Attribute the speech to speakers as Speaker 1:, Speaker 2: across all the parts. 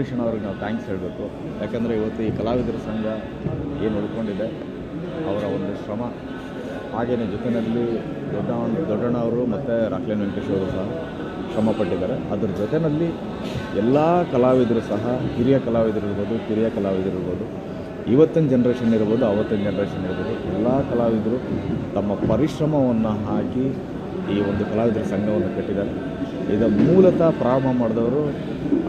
Speaker 1: ಅಂಬರೀಷನವ್ರಿಗೆ ನಾವು ಥ್ಯಾಂಕ್ಸ್ ಹೇಳಬೇಕು. ಯಾಕಂದರೆ ಇವತ್ತು ಈ ಕಲಾವಿದರ ಸಂಘ ಏನು ಉಳ್ಕೊಂಡಿದೆ ಅವರ ಒಂದು ಶ್ರಮ. ಹಾಗೆಯೇ ಜೊತೆಯಲ್ಲಿ ದೊಡ್ಡ ದೊಡ್ಡಣ್ಣ ಅವರು ಮತ್ತು ರಾಕ್ಲೇನ್ ವೆಂಕಟೇಶ್ ಅವರು ಸಹ ಶ್ರಮ ಪಟ್ಟಿದ್ದಾರೆ ಅದ್ರ ಜೊತೆಯಲ್ಲಿ ಎಲ್ಲ ಕಲಾವಿದರು ಸಹ, ಹಿರಿಯ ಕಲಾವಿದರು ಇರ್ಬೋದು, ಕಿರಿಯ ಕಲಾವಿದರು ಇರ್ಬೋದು, ಇವತ್ತಿನ ಜನ್ರೇಷನ್ ಇರ್ಬೋದು, ಅವತ್ತಿನ ಜನ್ರೇಷನ್ ಇರ್ಬೋದು, ಎಲ್ಲ ಕಲಾವಿದರು ತಮ್ಮ ಪರಿಶ್ರಮವನ್ನು ಹಾಕಿ ಈ ಒಂದು ಕಲಾವಿದರ ಸಂಘವನ್ನು ಕಟ್ಟಿದ್ದಾರೆ. ಇದು ಮೂಲತಃ ಪ್ರಾರಂಭ ಮಾಡಿದವರು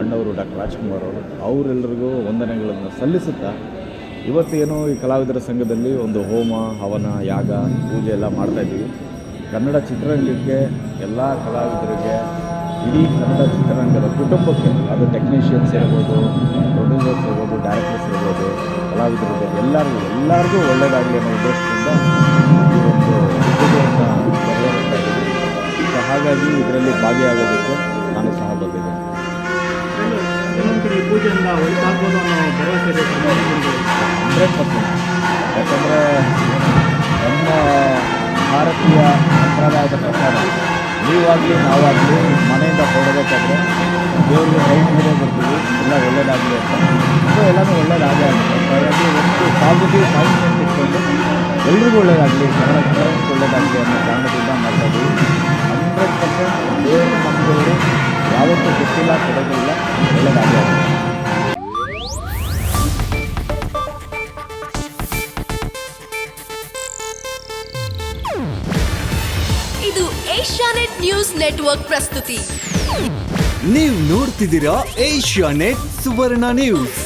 Speaker 1: ಅಣ್ಣವರು ಡಾಕ್ಟರ್ ರಾಜ್ಕುಮಾರ್ ಅವರು. ಅವರೆಲ್ಲರಿಗೂ ವಂದನೆಗಳನ್ನು ಸಲ್ಲಿಸುತ್ತಾ ಇವತ್ತೇನು ಈ ಕಲಾವಿದರ ಸಂಘದಲ್ಲಿ ಒಂದು ಹೋಮ, ಹವನ, ಯಾಗ, ಪೂಜೆ ಎಲ್ಲ ಮಾಡ್ತಾಯಿದ್ದೀವಿ ಕನ್ನಡ ಚಿತ್ರರಂಗಕ್ಕೆ ಎಲ್ಲ ಕಲಾವಿದರಿಗೆ ಇಡೀ ಕನ್ನಡ ಚಿತ್ರರಂಗದ ಕುಟುಂಬಕ್ಕೆ, ಅದು ಟೆಕ್ನಿಷಿಯನ್ಸ್ ಇರ್ಬೋದು ಪ್ರೊಡ್ಯೂಸರ್ಸ್ ಇರ್ಬೋದು ಡೈರೆಕ್ಟರ್ಸ್ ಇರ್ಬೋದು ಕಲಾವಿದರು ಎಲ್ಲರಿಗೂ ಎಲ್ಲರಿಗೂ ಒಳ್ಳೆಯದಾಗಲಿ ಅನ್ನೋ ಉದ್ದೇಶದಿಂದ ಈ ಒಂದು ಹಾಗಾಗಿ ಇದರಲ್ಲಿ ಭಾಗಿಯಾಗೋದಕ್ಕೆ ನಾನು ಸಹ ಬಂದಿದ್ದೇನೆ. Hundred percent. ಯಾಕಂದರೆ ನಮ್ಮ ಭಾರತೀಯ ಸಂಪ್ರದಾಯದ ಪ್ರಕಾರ ನೀವಾಗಲಿ ನಾವಾಗಲಿ ಮನೆಯಿಂದ ಹೊರಡಬೇಕಾದ್ರೆ ದೇವರಿಗೆ ಕೈ ಮುಗಿದೇ ಬರ್ತೀವಿ. ಎಲ್ಲ ಒಳ್ಳೆಯದಾಗಲಿ ಅಂತ. ಸೊ ಎಲ್ಲನೂ ಒಳ್ಳೇದಾಗೇ ಆಗುತ್ತೆ ಹಾಗಾಗಿ ಒಂದು ಪಾಸಿಟಿವ್ ಮೈಂಡ್ ಸೆಟ್ ಇಟ್ಕೊಂಡು ಎಲ್ರಿಗೂ ಒಳ್ಳೆಯದಾಗಲಿ ಕನ್ನಡ ಒಳ್ಳೇದಾಗಲಿ ಅನ್ನೋ ಕಾರಣದಿಂದ ಮಾಡ್ತಾ ಗೊತ್ತಿಲ್ಲ ಕೊಡೋದಿಲ್ಲ ಒಳ್ಳೇದಾಗೇ ಆಗುತ್ತೆ
Speaker 2: ಇದು ಏಷ್ಯಾನೆಟ್ ನ್ಯೂಸ್ ನೆಟ್ವರ್ಕ್ ಪ್ರಸ್ತುತಿ.
Speaker 3: ನೀವು ನೋಡ್ತಿದ್ದೀರಾ ಏಷ್ಯಾ ನೆಟ್ ಸುವರ್ಣ ನ್ಯೂಸ್.